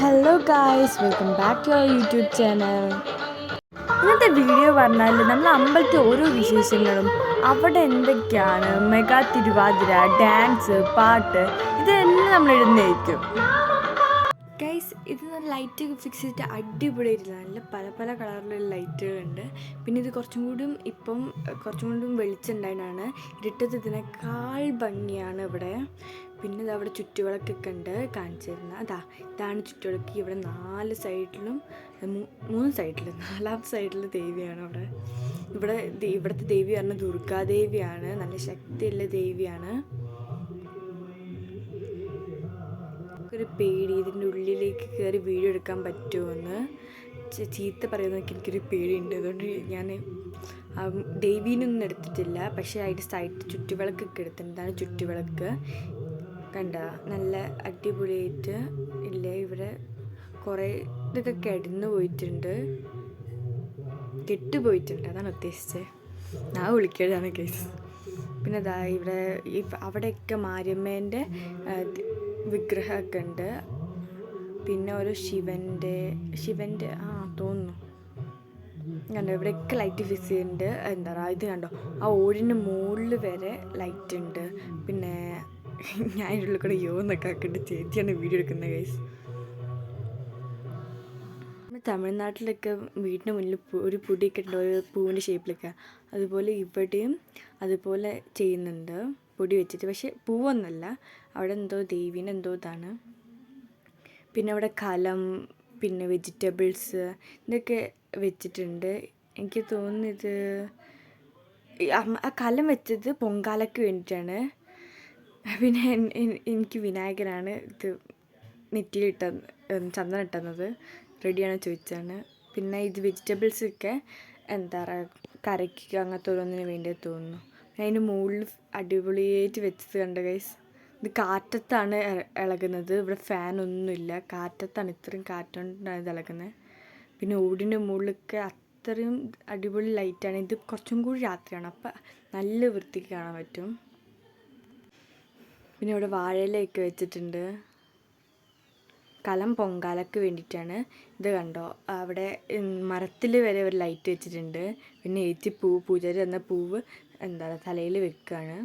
Hello guys welcome back to our YouTube channel ഇന്നത്തെ video പറഞ്ഞാൽ നമ്മൾ അമ്പലത്തെ ഓരോ വിശേഷങ്ങളും അവിടെ എന്തൊക്കെയാണ് മെഗാ തിരുവാതിര ഡാൻസ് പാട്ട് ഇതെല്ലാം നമ്മൾ ഇടുന്നതായിരിക്കും ഗൈസ് ഇത് ലൈറ്റ് ഫിക്സ് ചെയ്തിട്ട് അടിപൊളിയായിട്ടില്ല നല്ല പല പല കളറിലുള്ള ലൈറ്റുകളുണ്ട് പിന്നെ ഇത് കുറച്ചും കൂടിയും ഇപ്പം കുറച്ചും കൂടിയും വെളിച്ചുണ്ടായതാണ് ഇരുട്ടത്ത് ഇതിനേക്കാൾ ഭംഗിയാണ് ഇവിടെ. പിന്നെ ഇത് അവിടെ ചുറ്റുവിളക്കൊക്കെ ഉണ്ട് തരുന്നത് അതാ ഇതാണ് ചുറ്റുവിളക്ക്. ഇവിടെ നാല് സൈഡിലും മൂന്ന് സൈഡിലും നാലാമത്തെ സൈഡിൽ ദേവിയാണ് അവിടെ. ഇവിടെ ഇവിടുത്തെ ദേവി പറഞ്ഞ ദുർഗാദേവിയാണ്. നല്ല ശക്തിയുള്ള ദേവിയാണ്. ഒരു പേടി ഇതിന്റെ ഉള്ളിലേക്ക് കയറി വീഡിയോ എടുക്കാൻ പറ്റുമെന്ന്. ചീത്ത പറയുന്നതൊക്കെ എനിക്കൊരു പേടിയുണ്ട്. അതുകൊണ്ട് ഞാൻ ദേവീനൊന്നും എടുത്തിട്ടില്ല. പക്ഷേ അതിന്റെ സൈഡ് ചുറ്റുവിളക്കൊക്കെ എടുത്തിട്ടുണ്ട്. ചുറ്റുവിളക്ക്. കണ്ട നല്ല അടിപൊളിയായിട്ട് ഇല്ല? ഇവിടെ കുറേ ഇതൊക്കെ കിടന്നു പോയിട്ടുണ്ട്. കെട്ടുപോയിട്ടുണ്ട്. അതാണ് ഉദ്ദേശിച്ചത്. ഞാൻ വിളിക്കലാണ് കേസ് പിന്നെ അതാ ഇവിടെ അവിടെയൊക്കെ മാര്യമ്മേന്റെ വിഗ്രഹമൊക്കെ ഉണ്ട്. പിന്നെ ഒരു ശിവന്റെ ശിവന്റെ ആ തോന്നുന്നു. കണ്ടോ ഇവിടെയൊക്കെ ലൈറ്റ് ഫിക്സ് ചെയ്യുന്നുണ്ട്. എന്താ പറയുക ഇത് കണ്ടോ? ആ ഓടിന്റെ മുകളിൽ വരെ ലൈറ്റ് ഉണ്ട്. പിന്നെ ഞാൻ ഉള്ളിൽ കൂടെ ചേച്ചിയാണ് വീഡിയോ എടുക്കുന്നത് ഗൈസ് തമിഴ്നാട്ടിലൊക്കെ വീടിന് മുന്നിൽ ഒരു പൊടിയൊക്കെ ഉണ്ട് ഒരു പൂവിന്റെ ഷേപ്പിലൊക്കെ അതുപോലെ ഇവിടെയും അതുപോലെ ചെയ്യുന്നുണ്ട് പൊടി വെച്ചിട്ട്. പക്ഷേ പൂവൊന്നുമല്ല അവിടെ എന്തോ ദേവീന്റെ എന്തോ ഇതാണ്. പിന്നെ അവിടെ കലം പിന്നെ വെജിറ്റബിൾസ് ഇതൊക്കെ വെച്ചിട്ടുണ്ട്. എനിക്ക് തോന്നുന്നു ഇത് ഈ അമ്മ- ആ കലം വെച്ചത് പൊങ്കാലയ്ക്ക് വേണ്ടിയിട്ടാണ്. പിന്നെ എനിക്ക് വിനായകനാണ് ഇത് നെറ്റിയിലിട്ട ചന്ദനം ഇട്ടുന്നത്. റെഡിയാണോ ചോദിച്ചാണ് പിന്നെ ഇത് വെജിറ്റബിൾസൊക്കെ എന്താ പറയുക കരയ്ക്കുക അങ്ങനത്തെ ഓരോന്നിന് വേണ്ടി തോന്നുന്നു. അതിന്റെ മുകളിൽ അടിപൊളിയായിട്ട് വെച്ചത് കണ്ട ഗൈസ് ഇത് കാറ്റത്താണ് ഇളകുന്നത്. ഇവിടെ ഫാൻ ഒന്നുമില്ല. കാറ്റത്താണ് ഇത്രയും കാറ്റുകൊണ്ടാണ് ഇത് ഇളകുന്നത് പിന്നെ ഓടിന്റെ മുകളിലൊക്കെ അത്രയും അടിപൊളി ലൈറ്റാണ് ഇത് കുറച്ചും കൂടി രാത്രിയാണ്. അപ്പം നല്ല വൃത്തിക്ക് കാണാൻ പറ്റും. പിന്നെ ഇവിടെ വാഴയിലയൊക്കെ വെച്ചിട്ടുണ്ട്. കലം പൊങ്കാലയ്ക്ക് വേണ്ടിയിട്ടാണ്. ഇത് കണ്ടോ? അവിടെ മരത്തിൽ വരെ ഒരു ലൈറ്റ് വെച്ചിട്ടുണ്ട്. പിന്നെ ഏച്ചി പൂ പൂജാരി എന്ന പൂവ് എന്താ തലയിൽ വെക്കുകയാണ്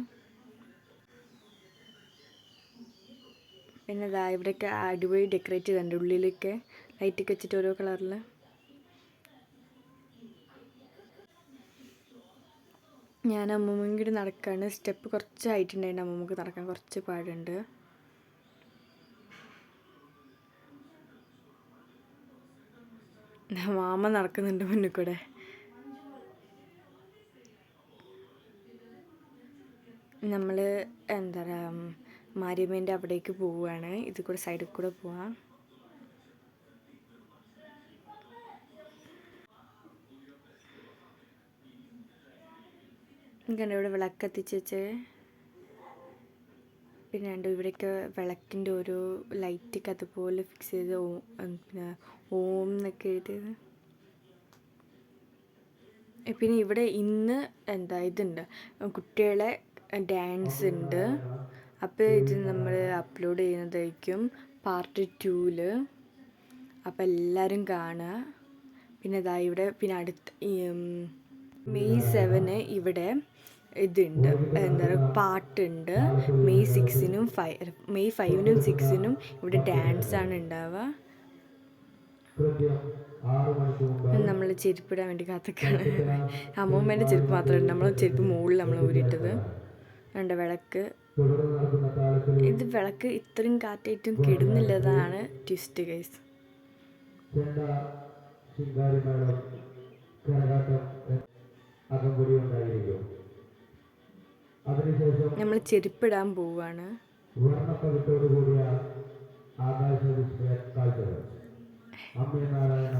പിന്നെ ഇതാ ഇവിടെയൊക്കെ അടിപൊളി ഡെക്കറേറ്റ് ചെയ്തിട്ടുണ്ട് ഉള്ളിലൊക്കെ. ലൈറ്റൊക്കെ വെച്ചിട്ട് ഓരോ കളറിൽ ഞാൻ അമ്മമ്മയും കൂടി നടക്കുകയാണ് സ്റ്റെപ്പ് കുറച്ച് അമ്മമ്മക്ക് നടക്കാൻ കുറച്ച് പാടുണ്ട്. മാമ നടക്കുന്നുണ്ട് മുന്നിൽ കൂടെ. നമ്മൾ എന്താ പറയുക മാരിയമ്മേന്റെ അവിടേക്ക് പോവുകയാണ് ഇത് കൂടെ സൈഡിൽ കൂടെ പോവാം. കണ്ടോ ഇവിടെ വിളക്ക് എത്തിച്ച് വെച്ച് പിന്നെ കണ്ടോ ഇവിടെയൊക്കെ വിളക്കിന്റെ ഓരോ ലൈറ്റൊക്കെ അതുപോലെ ഫിക്സ് ചെയ്ത് ഓം പിന്നെ ഓം എന്നൊക്കെ എഴുതിയത്. പിന്നെ ഇവിടെ ഇന്ന് എന്താ ഇതുണ്ട്. കുട്ടികളെ ഡാൻസ് ഉണ്ട്. അപ്പോൾ ഇത് നമ്മൾ അപ്ലോഡ് ചെയ്യുന്നതായിരിക്കും പാർട്ട് ടൂവിൽ അപ്പോൾ എല്ലാവരും കാണുക. പിന്നെ ഇതാ ഇവിടെ പിന്നെ അടുത്ത് മെയ് സെവന് ഇവിടെ ഇതുണ്ട്. എന്താ പറയുക പാട്ടുണ്ട്. മെയ് സിക്സിനും ഫൈവ് മെയ് ഫൈവിനും സിക്സിനും ഇവിടെ ഡാൻസാണ് ഉണ്ടാവുക. നമ്മൾ ചെരുപ്പിടാൻ വേണ്ടി കാത്തൊക്കെയാണ് അമ്മൂമ്മേന്റെ ചെരുപ്പ് മാത്രമല്ല നമ്മൾ ചെരുപ്പ് മുകളിൽ നമ്മൾ ഊരിയിട്ടത്. ഉണ്ട് വിളക്ക്. ഇത് വിളക്ക് ഇത്രയും കാറ്റായിട്ടും കിടുന്നില്ലതാണ് ട്വിസ്റ്റ് ഗൈസ് ശിങ്കാരിമേളം കരകാട്ടം അകംകൂടി ഉണ്ടായിരിക്കും. അതിനുശേഷം നമ്മൾ ചെരുപ്പിടാൻ പോവുകയാണ് ഇതിന്റെ ആകാശ കാഴ്ചകൾ.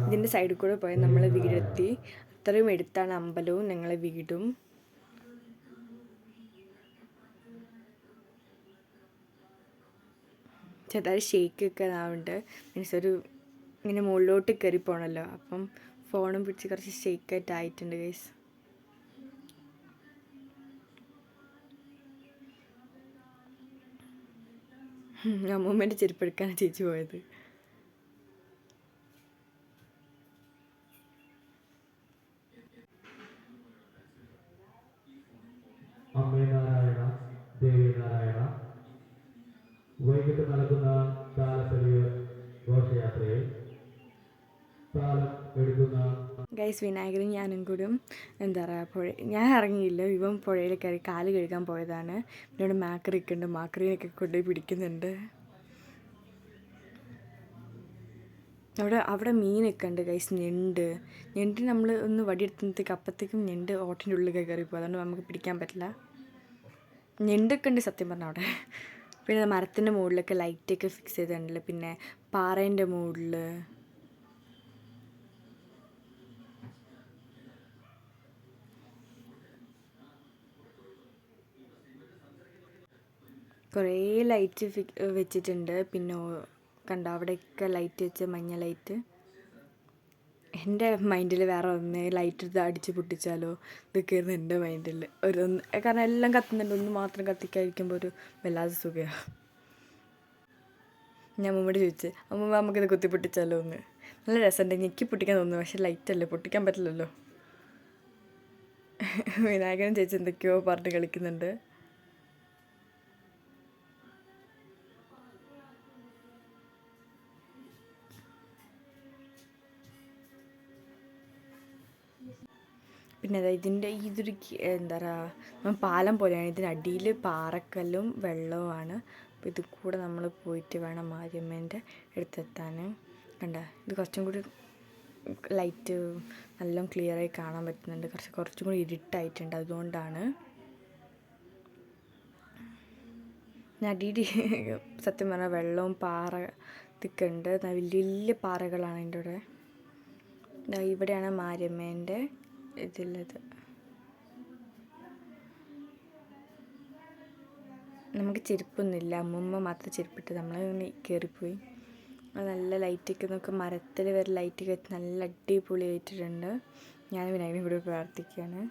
ഇതിന്റെ സൈഡിൽ കൂടെ പോയി നമ്മൾ വീടെത്തി. അത്രയും എടുത്താണ് അമ്പലവും ഞങ്ങളെ വീടും. ചെറുതായി ഷേക്ക് ആവുന്നുണ്ട് മീൻസ് ഒരു ഇങ്ങനെ മുകളിലോട്ട് കയറി പോകണമല്ലോ അപ്പം ഫോണും പിടിച്ച് കുറച്ച് ഷേക്കായിട്ട് ആയിട്ടുണ്ട് ഗൈസ് അമ്മൂമ്മേന്റെ ചെരുപ്പെടുക്കാനാണ് ചേച്ചി പോയത്. അമ്മേനാരായണ വൈകിട്ട് നടക്കുന്ന താലപ്പൊലിയ ഘോഷയാത്രയിൽ താലം എടുക്കുന്ന ഗൈസ് വിനായകരും ഞാനും കൂടും. എന്താ പറയുക പുഴ ഞാൻ ഇറങ്ങിയില്ല. ഇവൻ പുഴയിൽ കയറി കാൽ കഴുകാൻ പോയതാണ്. എന്നോട് മാക്രിയൊക്കെ ഉണ്ട് മാക്രീനൊക്കെ കൊണ്ടുപോയി പിടിക്കുന്നുണ്ട്. അവിടെ അവിടെ മീനൊക്കെ ഉണ്ട് ഗൈസ് ഞണ്ട്. ഞണ്ട് നമ്മൾ ഒന്ന് വടിയെടുത്തുന്നത്തേക്ക് അപ്പത്തേക്കും ഞണ്ട് ഓട്ടിന്റെ ഉള്ളിൽ കയറിപ്പോയി അതുകൊണ്ട് നമുക്ക് പിടിക്കാൻ പറ്റില്ല. ഞണ്ടൊക്കെ ഉണ്ട് സത്യം പറഞ്ഞാൽ അവിടെ. പിന്നെ മരത്തിന്റെ മുകളിലൊക്കെ ലൈറ്റൊക്കെ ഫിക്സ് ചെയ്തിട്ടുണ്ടല്ലോ. പിന്നെ പാറേന്റെ മുകളിൽ കുറേ ലൈറ്റ് വെച്ചിട്ടുണ്ട്. പിന്നെ കണ്ട അവിടെയൊക്കെ ലൈറ്റ് വെച്ച് മഞ്ഞ ലൈറ്റ് എന്റെ മൈൻഡിൽ വേറെ ഒന്ന് ലൈറ്റ് എടുത്ത് അടിച്ച് പൊട്ടിച്ചാലോ? ഇതൊക്കെയായിരുന്നു എന്റെ മൈൻഡിൽ ഒരു കാരണം എല്ലാം കത്തുന്നുണ്ട്. ഒന്ന് മാത്രം കത്തിക്കാതിരിക്കുമ്പോൾ ഒരു വല്ലാതെ സുഖമാണ് ഞാൻ അമ്മൂമ്മയോട് ചോദിച്ചു അമ്മ നമുക്കിത് കുത്തി പൊട്ടിച്ചാലോ ഒന്ന് നല്ല രസമുണ്ട്. ഞെക്കി പൊട്ടിക്കാൻ തോന്നുന്നു. പക്ഷേ ലൈറ്റ് അല്ലേ? പൊട്ടിക്കാൻ പറ്റില്ലല്ലോ. വിനായകനും ചേച്ചി എന്തൊക്കെയോ പറഞ്ഞ് കളിക്കുന്നുണ്ട്. പിന്നെ ഇതിന്റെ ഇതൊരു എന്താ പറയുക പാലം പോലെയാണ്. ഇതിന്റെ അടിയിൽ പാറക്കല്ലും വെള്ളവുമാണ് അപ്പോൾ ഇത് കൂടെ നമ്മൾ പോയിട്ട് വേണം മാരിയമ്മേന്റെ അടുത്തെത്താൻ. കണ്ട? ഇത് കുറച്ചും കൂടി ലൈറ്റ് നല്ല ക്ലിയറായി കാണാൻ പറ്റുന്നുണ്ട്. കുറച്ച് കുറച്ചും കൂടി ഇരുട്ടായിട്ടുണ്ട്. അതുകൊണ്ടാണ്. നടിയുടെ സത്യം പറഞ്ഞാൽ വെള്ളവും പാറ ഇതൊക്കെ ഉണ്ട്. വലിയ വലിയ പാറകളാണ് അതിന്റെ ഇവിടെ ഇവിടെയാണ് മാരിയമ്മേന്റെ ഇതിലുള്ളത് നമുക്ക് ചെരുപ്പൊന്നുമില്ല. അമ്മമ്മ മാത്രം ചെരുപ്പിട്ട് നമ്മൾ കയറിപ്പോയി നല്ല ലൈറ്റൊക്കെ നമുക്ക് മരത്തിൽ വരെ ലൈറ്റൊക്കെ വെച്ച് നല്ല അടിപൊളി ആയിട്ടുണ്ട് ഞാൻ വിനായകനെ ഇവിടെ പ്രാർത്ഥിക്കുകയാണ്.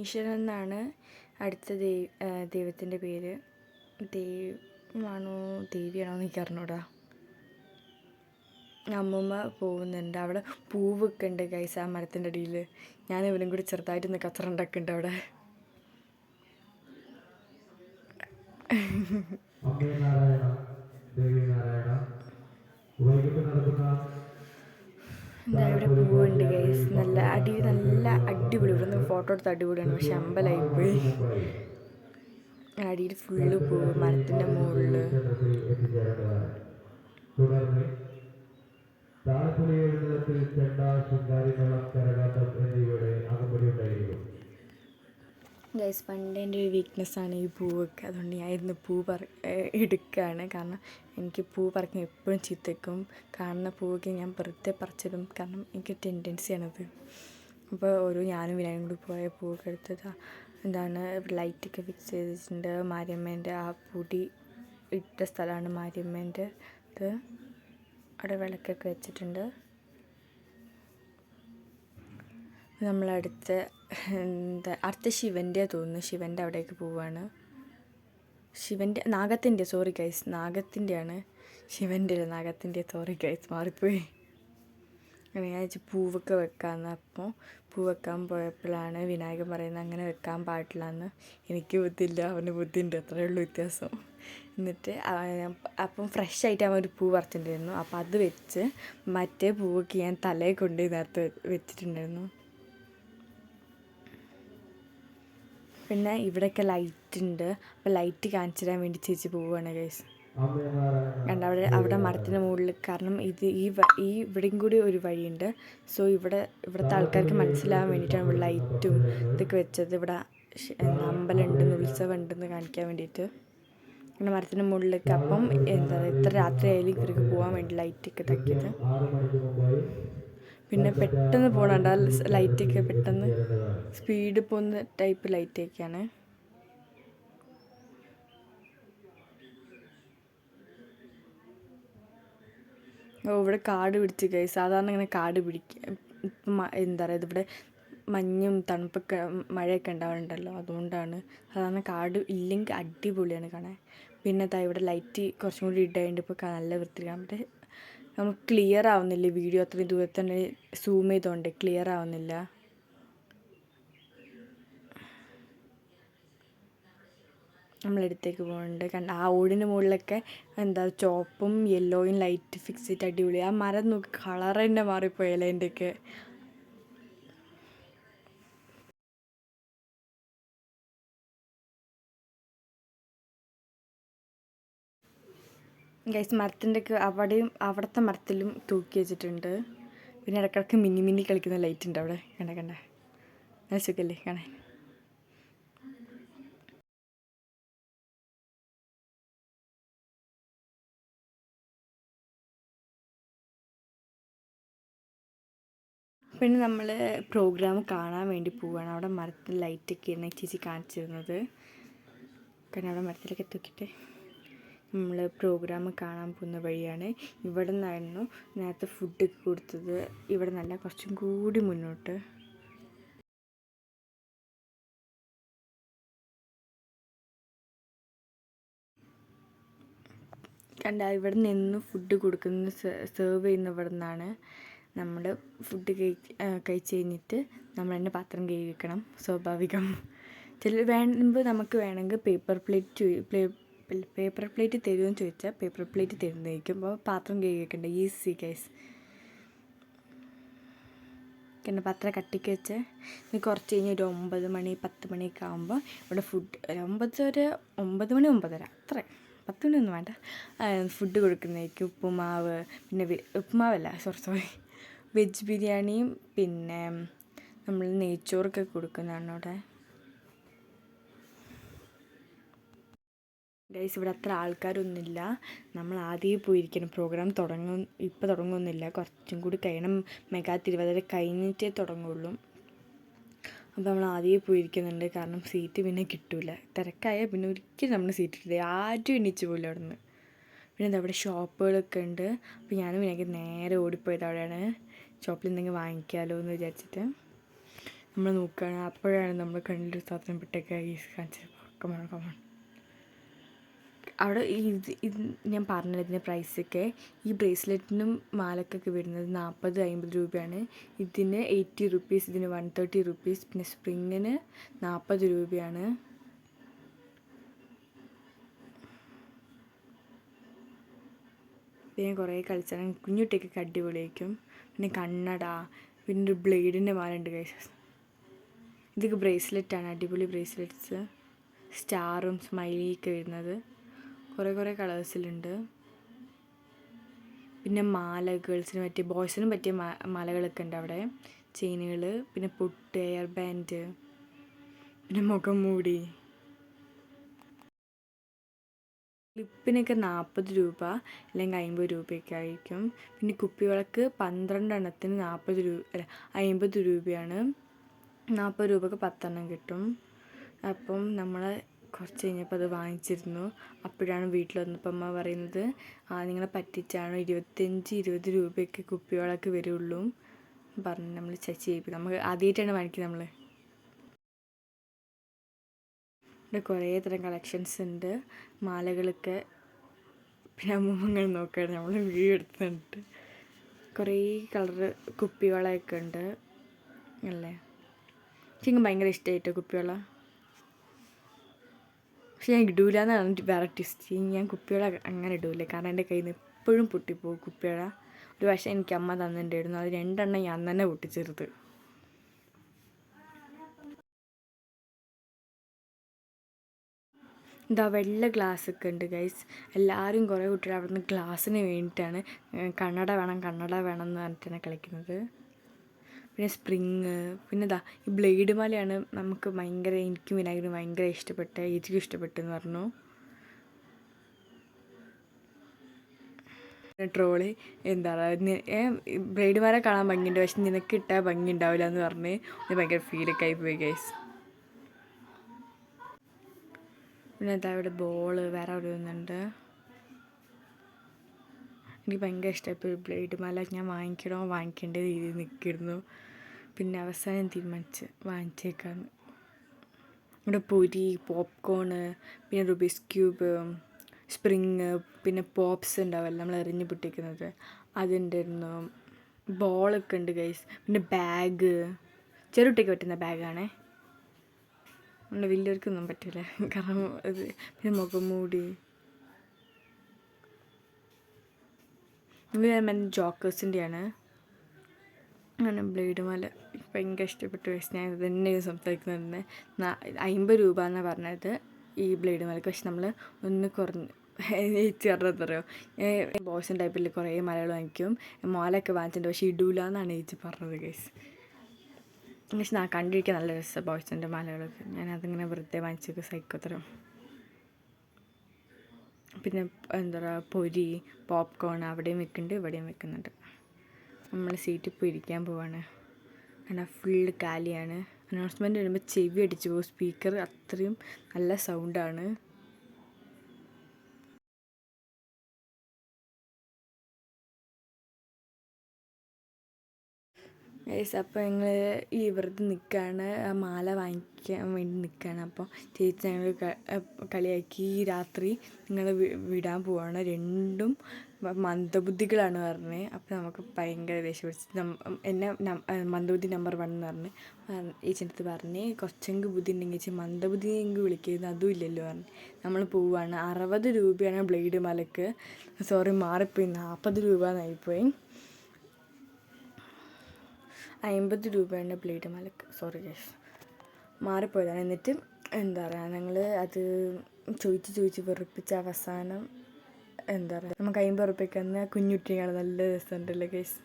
ഈശ്വരൻ എന്നാണ് അടുത്ത ദൈവ ദൈവത്തിന്റെ പേര്. ദൈവമാണോ ദേവിയാണോ എനിക്ക് അറിഞ്ഞൂടാ. അമ്മമ്മ പോകുന്നുണ്ട്. അവിടെ പൂവൊക്കെ ഉണ്ട് ഗൈസ് ആ മരത്തിന്റെ അടിയിൽ ഞാൻ ഇവനും കൂടി ചെറുതായിട്ട് ഒന്ന് കച്ചറ ഉണ്ടാക്കുന്നുണ്ട് അവിടെ. എന്താ ഇവിടെ പൂവുണ്ട് ഗൈസ് നല്ല അടി നല്ല അടിപൊളി. ഇവിടെ നിന്ന് ഫോട്ടോ എടുത്ത് അടിപൊളിയാണ്. പക്ഷെ അമ്പലമായി പോയി അടിയിൽ ഫുള്ള് പൂവ് മരത്തിന്റെ മുകളിൽ തുടർന്ന് ചെണ്ട കരകാട്ടം എന്നിവയുടെ അകമ്പടി ഗൈസ് പണ്ട് എന്റെ ഒരു വീക്ക്നെസ്സാണ് ഈ പൂവൊക്കെ. അതുകൊണ്ട് ഞാൻ ഇരുന്ന് പൂ പറ എടുക്കുകയാണ് കാരണം എനിക്ക് പൂ പറിക്കാൻ എപ്പോഴും ചീത്തക്കും കാണുന്ന പൂവൊക്കെ ഞാൻ വെറുതെ പറിച്ചിടും കാരണം എനിക്ക് ടെൻഡൻസിയാണത് അപ്പോൾ ഓരോ ഞാനും വിനായകം കൂടി പോയ പൂവൊക്കെ എടുത്തത്. എന്താണ് ലൈറ്റൊക്കെ ഫിക്സ് ചെയ്തിട്ടുണ്ട്. മാരിയമ്മേന്റെ ആ പൊടി ഇട്ട സ്ഥലമാണ് മാരിയമ്മേന്റെ ഇത്. അവിടെ വിളക്കൊക്കെ വെച്ചിട്ടുണ്ട്. നമ്മളടുത്ത എന്താ അടുത്ത ശിവന്റെ തോന്നുന്നു. ശിവന്റെ അവിടേക്ക് പോവാണ്. ശിവന്റെ നാഗത്തിന്റെ സോറി ഗൈസ് നാഗത്തിന്റെയാണ്. ശിവന്റെ നാഗത്തിന്റെ സോറി ഗൈസ് മാറിപ്പോയി. അങ്ങനെ വെച്ച് പൂവൊക്കെ വെക്കാമെന്ന് അപ്പോൾ പൂ വെക്കാൻ പോയപ്പോഴാണ് വിനായകൻ പറയുന്നത് അങ്ങനെ വെക്കാൻ പാടില്ല എന്ന്. എനിക്ക് ബുദ്ധിയില്ല അവന് ബുദ്ധിയുണ്ട് അത്രയേ ഉള്ളൂ വ്യത്യാസം. എന്നിട്ട് അപ്പം ഫ്രഷ് ആയിട്ട് അവൻ ഒരു പൂ പറിച്ചിട്ടുണ്ടായിരുന്നു. അപ്പോൾ അത് വെച്ച് മറ്റേ പൂവൊക്കെ ഞാൻ തലയിൽ കൊണ്ട് നേരത്തെ വെച്ചിട്ടുണ്ടായിരുന്നു. പിന്നെ ഇവിടെയൊക്കെ ലൈറ്റ് ഉണ്ട്. അപ്പോൾ ലൈറ്റ് കാണിച്ചു തരാൻ വേണ്ടി ചേച്ചി പോവുകയാണ് ഗൈസ് കണ്ട അവിടെ അവിടെ മരത്തിന് മുകളിൽ കാരണം ഇത് ഈ ഈ ഇവിടെയും കൂടി ഒരു വഴിയുണ്ട്. സോ ഇവിടെ ഇവിടുത്തെ ആൾക്കാർക്ക് മനസ്സിലാവാൻ വേണ്ടിയിട്ടാണ് ഇവിടെ ലൈറ്റും ഇതൊക്കെ വെച്ചത്. ഇവിടെ അമ്പലമുണ്ടെന്ന് ഉത്സവം ഉണ്ടെന്ന് കാണിക്കാൻ വേണ്ടിയിട്ട്. പിന്നെ മരത്തിന് മുകളിലേക്ക് അപ്പം എന്താ ഇത്ര രാത്രി ആയാലും ഇവർക്ക് പോകാൻ വേണ്ടി ലൈറ്റൊക്കെ ഇതാക്കിയത് ആറ് പിന്നെ പെട്ടെന്ന് പോകണുണ്ട് ലൈറ്റൊക്കെ പെട്ടെന്ന് സ്പീഡ് പോകുന്ന ടൈപ്പ് ലൈറ്റൊക്കെയാണ് ഓ ഇവിടെ കാട് പിടിച്ച് കൈ സാധാരണ ഇങ്ങനെ കാട് പിടിക്ക എന്താ പറയുക ഇവിടെ മഞ്ഞും തണുപ്പൊക്കെ മഴയൊക്കെ ഉണ്ടാവാറുണ്ടല്ലോ അതുകൊണ്ടാണ് സാധാരണ കാട് ഇല്ലെങ്കിൽ അടിപൊളിയാണ് കാണാൻ. പിന്നെ താ ഇവിടെ ലൈറ്റ് കുറച്ചും കൂടി ഇട്ടായിട്ട് ഇപ്പോൾ നല്ല വൃത്തി കാണാൻ നമുക്ക് ക്ലിയർ ആവുന്നില്ല വീഡിയോ അത്രയും ദൂരത്തന്നെ സൂം ചെയ്തുകൊണ്ട് ക്ലിയർ ആവുന്നില്ല. നമ്മളടുത്തേക്ക് പോകുന്നുണ്ട് കണ്ട ആ ഓടിന്റെ മുകളിലൊക്കെ എന്താ ചുവപ്പും യെല്ലോയും ലൈറ്റ് ഫിക്സ് ചെയ്തിട്ട് അടിപൊളി. ആ മരം നോക്കി കളർ തന്നെ മാറിപ്പോയല്ലേ എന്റെയൊക്കെ ഗൈസ് മരത്തിന്റെ ഒക്കെ അവിടെയും അവിടുത്തെ മരത്തിലും തൂക്കി വെച്ചിട്ടുണ്ട്. പിന്നെ ഇടയ്ക്കിടയ്ക്ക് മിന്നി മിന്നി കളിക്കുന്ന ലൈറ്റ് ഉണ്ട് അവിടെ. കണ്ട കണ്ട? സുഖല്ലേ? കാണാൻ. പിന്നെ നമ്മൾ പ്രോഗ്രാം കാണാൻ വേണ്ടി പോവുകയാണ് അവിടെ മരത്തിൽ ലൈറ്റൊക്കെയാണ് ചേച്ചി കാണിച്ചിരുന്നത്. കാരണം അവിടെ മരത്തിലൊക്കെ തൂക്കിയിട്ട് നമ്മൾ പ്രോഗ്രാം കാണാൻ പോകുന്ന വഴിയാണ്. ഇവിടെ നിന്നായിരുന്നു നേരത്തെ ഫുഡ് കൊടുത്തത്. ഇവിടെ നല്ല കുറച്ചും കൂടി മുന്നോട്ട്. കണ്ട ഇവിടെ നിന്ന് ഫുഡ് കൊടുക്കുന്ന സെർവ് ചെയ്യുന്ന ഇവിടെ നിന്നാണ് നമ്മൾ ഫുഡ് കഴി കഴിച്ച് കഴിഞ്ഞിട്ട് നമ്മൾ തന്നെ പാത്രം കഴുകി വെക്കണം സ്വാഭാവികം. ചില വേണ്ടുമ്പോൾ നമുക്ക് വേണമെങ്കിൽ paper plate plate paper plate തരുമെന്ന് ചോദിച്ചാൽ പേപ്പർ പ്ലേറ്റ് തരുന്നതായിരിക്കും. അപ്പോൾ പാത്രം കഴുകി വെക്കണ്ട ഈസി കേസ് പിന്നെ പാത്രം കട്ടിക്ക് വെച്ച് ഇനി കുറച്ച് കഴിഞ്ഞ് ഒരു ഒമ്പത് മണി പത്ത് മണിയൊക്കെ ആകുമ്പോൾ ഇവിടെ ഫുഡ് ഒരു ഒമ്പത് ഒരു ഒമ്പത് മണി ഒമ്പതര അത്ര. പത്ത് മണിയൊന്നും വേണ്ട. ഫുഡ് കൊടുക്കുന്നതായിരിക്കും ഉപ്പുമാവ് പിന്നെ ഉപ്പുമാവല്ല സോറി സോറി വെജ് ബിരിയാണിയും പിന്നെ നമ്മൾ നെയ്ച്ചോറൊക്കെ കൊടുക്കുന്നതാണ് അവിടെ ഗൈസ് ഇവിടെ അത്ര ആൾക്കാരൊന്നുമില്ല. നമ്മൾ ആദ്യമേ പോയിരിക്കണം പ്രോഗ്രാം തുടങ്ങും ഇപ്പോൾ തുടങ്ങുന്നില്ല. കുറച്ചും കൂടി കഴിയണം. മെഗാ തിരുവാതിര കഴിഞ്ഞിട്ടേ തുടങ്ങുള്ളൂ. അപ്പോൾ നമ്മൾ ആദ്യമേ പോയിരിക്കുന്നുണ്ട്. കാരണം സീറ്റ് പിന്നെ കിട്ടൂല. തിരക്കായാൽ പിന്നെ ഒരിക്കലും നമ്മൾ സീറ്റ് കിട്ടില്ല ആരും എണീച്ച് പോലും അവിടെ നിന്ന് പിന്നെ അവിടെ ഷോപ്പുകളൊക്കെ ഉണ്ട്. അപ്പോൾ ഞാനും എനിക്ക് നേരെ ഓടിപ്പോയത് അവിടെയാണ്. ഷോപ്പിൽ എന്തെങ്കിലും വാങ്ങിക്കാമല്ലോ എന്ന് വിചാരിച്ചിട്ട് നമ്മൾ നോക്കുകയാണ് അപ്പോഴാണ് നമ്മൾ കണ്ണിലൊരു സാധനം പെട്ടൊക്കെ കാണിച്ചത്. കമോൺ കമോൺ അവിടെ ഇത് ഞാൻ പറഞ്ഞത് ഇതിന്റെ പ്രൈസൊക്കെ? ഈ ബ്രേസ്ലെറ്റിനും മാലക്കൊക്കെ വരുന്നത് നാൽപ്പത് അമ്പത് രൂപയാണ്. ഇതിന് എയ്റ്റി റുപ്പീസ് ഇതിന് വൺ തേർട്ടി റുപ്പീസ് പിന്നെ സ്പ്രിങ്ങിന് നാൽപ്പത് രൂപയാണ്. പിന്നെ കുറേ കളിച്ചാൽ കുഞ്ഞുട്ടേക്കൊക്കെ അടിപൊളിയായിരിക്കും. പിന്നെ കണ്ണട പിന്നെ ഒരു ബ്ലേഡിന്റെ മാലുണ്ട് കൈസ് ഇതൊക്കെ ബ്രേസ്ലെറ്റാണ് അടിപൊളി ബ്രേസ്ലെറ്റ്സ് സ്റ്റാറും സ്മൈലിയൊക്കെ വരുന്നത്. കുറേ കുറേ കളേഴ്സിലുണ്ട് പിന്നെ മാല ഗേൾസിന് പറ്റിയ ബോയ്സിനും പറ്റിയ മാലകളൊക്കെ ഉണ്ട് അവിടെ. ചെയിനുകൾ പിന്നെ പൊട്ട് എയർ ബാൻഡ് പിന്നെ മുഖം മൂടി. ക്ലിപ്പിനൊക്കെ നാൽപ്പത് രൂപ അല്ലെങ്കിൽ അമ്പത് രൂപയൊക്കെ ആയിരിക്കും. പിന്നെ കുപ്പിവിളക്ക് പന്ത്രണ്ടെണ്ണത്തിന് നാൽപ്പത് രൂപ അല്ല അമ്പത് രൂപയാണ്. നാൽപ്പത് രൂപക്ക് പത്തെണ്ണം കിട്ടും. അപ്പം നമ്മൾ കുറച്ച് കഴിഞ്ഞപ്പോൾ അത് വാങ്ങിച്ചിരുന്നു. അപ്പോഴാണ് വീട്ടിൽ വന്നപ്പോൾ അമ്മ പറയുന്നത് ആ നിങ്ങളെ പറ്റിച്ചാണ് ഇരുപത്തഞ്ച് ഇരുപത് രൂപയൊക്കെ കുപ്പിവിളക്ക് വരുള്ളൂ? പറഞ്ഞ് നമ്മൾ ചച്ചി ചെയ്യിപ്പിക്കും നമുക്ക് ആദ്യമായിട്ടാണ് വാങ്ങിക്കുന്നത് നമ്മൾ ഇവിടെ കുറേ തരം കളക്ഷൻസ് ഉണ്ട്. മാലകളൊക്കെ പിന്നെ അമ്മൂമ്മങ്ങൾ നോക്കുകയാണ്. നമ്മൾ വീഡിയോ എടുത്തിട്ടുണ്ട്. കുറേ കളറ് കുപ്പിവളയൊക്കെ ഉണ്ട്. അല്ലേ? എനിക്ക് ഭയങ്കര ഇഷ്ടമായിട്ടോ കുപ്പിവള? പക്ഷെ ഞാൻ ഇടൂല എന്നാണ് വേറെ ട്വിസ്റ്റ് ഞാൻ കുപ്പിവള അങ്ങനെ ഇടൂല. കാരണം എന്റെ കയ്യിൽ നിന്ന് എപ്പോഴും പൊട്ടിപ്പോകും കുപ്പിവള. ഒരു പക്ഷേ എനിക്ക് അമ്മ തന്നിട്ടുണ്ടായിരുന്നു. അത് രണ്ടെണ്ണം ഞാൻ തന്നെ പൊട്ടിച്ചെറുത് എന്താ വെള്ള ഗ്ലാസ് ഒക്കെ ഉണ്ട് ഗൈസ് എല്ലാവരും കുറേ കുട്ടികൾ അവിടെ നിന്ന് ഗ്ലാസ്സിന് വേണ്ടിയിട്ടാണ് കണ്ണട വേണം കണ്ണട വേണം എന്ന് പറഞ്ഞിട്ടാണ് കളിക്കുന്നത്. പിന്നെ സ്പ്രിങ് പിന്നെ ഇതാ ഈ ബ്ലേഡ് മാലയാണ് നമുക്ക് ഭയങ്കര എനിക്കും വിനായകനും ഭയങ്കര ഇഷ്ടപ്പെട്ട ഏജിക്കും ഇഷ്ടപ്പെട്ടെന്ന് പറഞ്ഞു. ട്രോളി എന്താ പറയുക ബ്ലേഡ് മാല കാണാൻ ഭംഗിയുണ്ട് പക്ഷെ നിനക്ക് ഇട്ടാൽ ഭംഗി ഉണ്ടാവില്ല എന്ന് പറഞ്ഞ് ഭയങ്കര ഫീലൊക്കെ ആയിപ്പോയി ഗൈസ് പിന്നെ എന്താ ഇവിടെ ബോൾ വേറെ അവിടെ ഒന്നുണ്ട് എനിക്ക് ഭയങ്കര ഇഷ്ടമായി ബ്ലേഡ് മല ഞാൻ വാങ്ങിക്കണോ വാങ്ങിക്കേണ്ട രീതിയിൽ നിൽക്കിയിരുന്നു. പിന്നെ അവസാനം തീരുമാനിച്ച് വാങ്ങിച്ചേക്കാന്ന്. ഇവിടെ പൊരി പോപ്കോണ് പിന്നെ റുബിസ് ക്യൂബ് സ്പ്രിങ് പിന്നെ പോപ്സ് ഉണ്ടാവല്ലോ നമ്മൾ എറിഞ്ഞ് പൊട്ടിക്കുന്നത്. അതുണ്ടായിരുന്നു. ബോളൊക്കെ ഉണ്ട് ഗൈസ് പിന്നെ ബാഗ് ചെറുകുട്ടിക്ക് പറ്റുന്ന ബാഗാണേ നമ്മുടെ വലിയവർക്കൊന്നും പറ്റില്ല കാരണം ഇത് പിന്നെ മുഖംമൂടി മെൻ ജോക്കേഴ്സിന്റെയാണ് അങ്ങനെ ബ്ലേഡ് മല. ഭയങ്കര ഇഷ്ടപ്പെട്ടു പക്ഷേ ഞാൻ ഇത് തന്നെ സംസാരിക്കുന്നത് അമ്പത് രൂപ എന്നാണ് പറഞ്ഞത് ഈ ബ്ലേഡ് മലക്ക്. പക്ഷെ നമ്മൾ ഒന്ന് കുറഞ്ഞ് ചേച്ചി പറഞ്ഞത് ബോയ്സിന്റെ ടൈപ്പിൽ കുറേ മലകൾ വാങ്ങിക്കും. മാലയൊക്കെ വാങ്ങിച്ചിട്ടുണ്ട്. പക്ഷേ ഇടൂല എന്നാണ് ചേച്ചി പറഞ്ഞത് ഗൈസ് പക്ഷെ ഞാൻ കണ്ടിരിക്കാൻ നല്ല രസമാണ് ബോയ്സിന്റെ മാലകളൊക്കെ. ഞാൻ അതിങ്ങനെ വെറുതെ വാങ്ങിച്ചൊക്കെ സൈക്കോത്തരം. പിന്നെ എന്താ പറയുക പൊരി പോപ്കോൺ അവിടെയും വെക്കുന്നുണ്ട് ഇവിടെയും വെക്കുന്നുണ്ട്. നമ്മൾ സീറ്റിൽ പോയി ഇരിക്കാൻ പോവാണ്. കാരണം ഫുൾ കാലിയാണ്. അനൗൺസ്മെന്റ് വരുമ്പോൾ ചെവി അടിച്ചു പോകും. സ്പീക്കർ അത്രയും നല്ല സൗണ്ടാണ് ഗൈസ് അപ്പോൾ ഞങ്ങൾ ഈ വെറുതെ നിൽക്കുകയാണ് മാല വാങ്ങിക്കാൻ വേണ്ടി നിൽക്കുകയാണ് അപ്പോൾ ചേച്ചി ഞങ്ങൾ കളിയാക്കി ഈ രാത്രി നിങ്ങൾ വിടാൻ പോവാണ്. രണ്ടും മന്ദബുദ്ധികളാണ് പറഞ്ഞത് അപ്പോൾ നമുക്ക് ഭയങ്കര ദേഷ്യം പിടിച്ച് എന്നെ മന്ദബുദ്ധി നമ്പർ വൺ എന്ന് പറഞ്ഞ്. ചേച്ചിന്റെ അടുത്ത് പറഞ്ഞ് കുറച്ചെങ്കിൽ ബുദ്ധി ഉണ്ടെങ്കിൽ ചേച്ചി മന്ദബുദ്ധി എങ്കിൽ വിളിക്കരുത്. അതും ഇല്ലല്ലോ പറഞ്ഞു. നമ്മൾ പോവുകയാണ് അറുപത് രൂപയാണ് ബ്ലേഡ് മലക്ക്. സോറി മാറിപ്പോയി. നാൽപ്പത് രൂപ എന്നായിപ്പോയി അമ്പത് രൂപയാണ് ബ്ലേഡ് മലക്ക്. സോറി ഗേഷ് മാറിപ്പോയതാണ്. എന്നിട്ട് എന്താ പറയുക ഞങ്ങൾ അത് ചോദിച്ച് ചോദിച്ച് വെറുപ്പിച്ച അവസാനം എന്താ പറയുക നമുക്ക് അമ്പത് ഉറുപ്പ്യക്ക് അന്ന് കുഞ്ഞുട്ടിയാണ് നല്ല രസമുണ്ടല്ലോ ഗേഷ്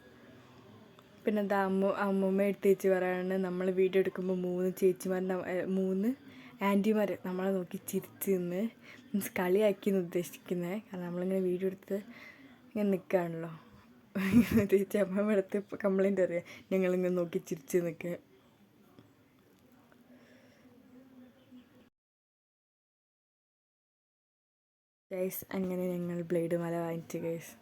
പിന്നെ എന്താ അമ്മ അമ്മൂമ്മ എടുത്ത് ചേച്ചി പറയാണ് നമ്മൾ വീഡിയോ എടുക്കുമ്പോൾ മൂന്ന് ചേച്ചിമാർ മൂന്ന് ആന്റിമാർ നമ്മളെ നോക്കി ചിരിച്ച് നിന്ന് മീൻസ് കളിയാക്കി എന്ന് ഉദ്ദേശിക്കുന്നത് കാരണം നമ്മളിങ്ങനെ വീഡിയോ എടുത്ത് ഇങ്ങനെ നിൽക്കുകയാണല്ലോ ചേച്ചി അമ്മ അടുത്ത് കംപ്ലൈന്റ് അറിയാം. ഞങ്ങളിങ്ങനെ നോക്കി ചിരിച്ച് നിൽക്കുക ഗൈസ് അങ്ങനെ ഞങ്ങൾ ബ്ലേഡ് മല വാങ്ങിച്ചു ഗൈസ്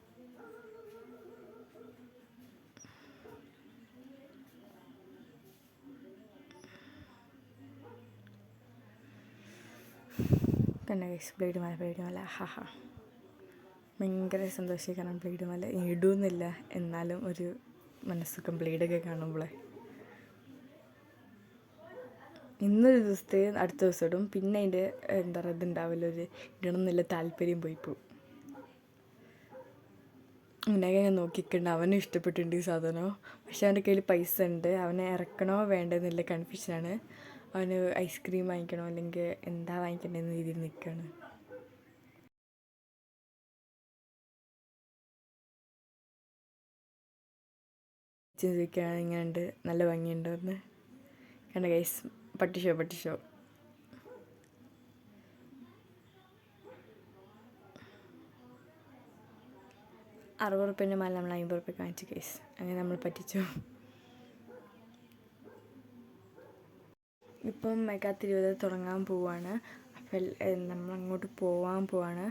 കണ്ട ഗൈസ് ബ്ലേഡ് മല ബ്ലേഡ് മല. ഹാ ഹാ. ഭയങ്കര സന്തോഷമായി. കാരണം ബ്ലേഡ് മല ഇടുന്നില്ല. എന്നാലും ഒരു മനസ്സുഖം ബ്ലേഡൊക്കെ കാണുമ്പോളേ. ഇന്നൊരു ദിവസത്തെ അടുത്ത ദിവസം ഇടും പിന്നെ അതിന്റെ എന്താ പറയുക ഇതുണ്ടാവില്ല. ഒരു ഇടണമെന്നില്ല താല്പര്യം പോയി പോകും. അങ്ങനെയൊക്കെ ഞാൻ നോക്കിക്കണ്ട് അവനും ഇഷ്ടപ്പെട്ടിട്ടുണ്ട് ഈ സാധനം. പക്ഷെ അവന്റെ കയ്യിൽ പൈസ ഉണ്ട്. അവനെ ഇറക്കണോ വേണ്ടെന്നുള്ള കൺഫ്യൂഷനാണ് അവന് ഐസ്ക്രീം വാങ്ങിക്കണോ അല്ലെങ്കിൽ എന്താ വാങ്ങിക്കണ്ടെന്ന് രീതിയിൽ നിൽക്കുകയാണ്. ചോദിക്കുകയാണ് ഇങ്ങനെയുണ്ട് നല്ല ഭംഗിയുണ്ടോ എന്ന് കണ്ട ഗൈസ് പട്ടിഷോ പട്ടിഷോ അറുപത് റുപ്യന്റെ മാല നമ്മൾ അമ്പത് റുപ്യ കാണിച്ചു കേസ് അങ്ങനെ നമ്മൾ പറ്റിച്ചു. ഇപ്പം മെഗാ തിരുവത തുടങ്ങാൻ പോവാണ്. അപ്പം നമ്മൾ അങ്ങോട്ട് പോവാൻ പോവാണ്.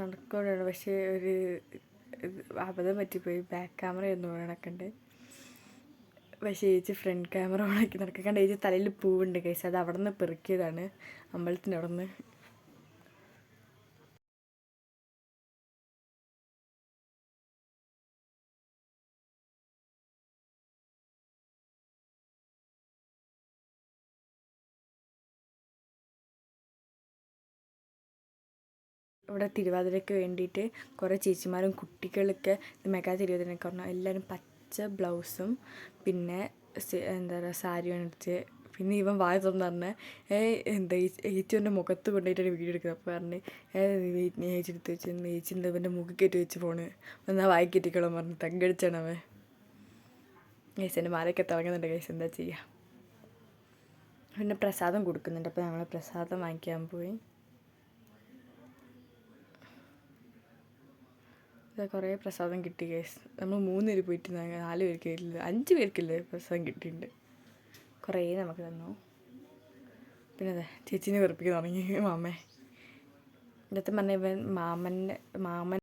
നടക്കുകയാണ് പക്ഷേ ഒരു അബദ്ധം പറ്റിപ്പോയി. ബാക്ക് ക്യാമറ ഒന്ന് ഓണാക്കണ്ട് പക്ഷേ ചേച്ചി ഫ്രണ്ട് ക്യാമറ ഓണാക്കി നടക്കുക കണ്ട? ചേച്ചി തലയിൽ പൂവുണ്ട് കേസ് അത് അവിടെ നിന്ന് പെറുക്കിയതാണ്. അമ്പലത്തിന്റെ അവിടെ നിന്ന് ഇവിടെ തിരുവാതിരയ്ക്ക് വേണ്ടിയിട്ട് കുറേ ചേച്ചിമാരും കുട്ടികളൊക്കെ മെഗാ തിരുവാതിരയ്ക്ക് പറഞ്ഞു എല്ലാവരും പച്ച ബ്ലൗസും പിന്നെ എന്താ പറയുക സാരി അണിച്ച് പിന്നെ ഇവൻ വായ തുറന്ന് ഏ എന്താ ഏച്ചിന്റെ മുഖത്ത് കൊണ്ടുപോയിട്ടാണ് വീഡിയോ എടുക്കുന്നത്? അപ്പോൾ പറഞ്ഞ് ഏച്ചി എടുത്ത് വെച്ച് ഏച്ചി എന്താ ഇവന്റെ മുഖം കയറ്റി വെച്ച് ഫോണ് എന്നാൽ വായി കയറ്റിക്കോളാം പറഞ്ഞ് തങ്കടിച്ചാണ് അവൻ. ഏച്ചന്റെ മാലയൊക്കെ തിളങ്ങുന്നുണ്ട്. കേസ് എന്താ ചെയ്യുക പിന്നെ പ്രസാദം കൊടുക്കുന്നുണ്ട്. അപ്പോൾ ഞങ്ങൾ പ്രസാദം വാങ്ങിക്കാൻ പോയി. കുറേ പ്രസാദം കിട്ടി കേസ് നമ്മൾ മൂന്ന് പേര് പോയിട്ട് നാല് പേർക്ക് വരില്ല അഞ്ച് പേർക്കില്ലേ പ്രസാദം കിട്ടിയിട്ടുണ്ട്. കുറേ നമുക്ക് തന്നു. പിന്നെ അതെ ചേച്ചീനെ വെറുപ്പിക്കാൻ തുടങ്ങി മാമേ ഇന്നത്തെ പറഞ്ഞ ഇവൻ മാമന്റെ മാമൻ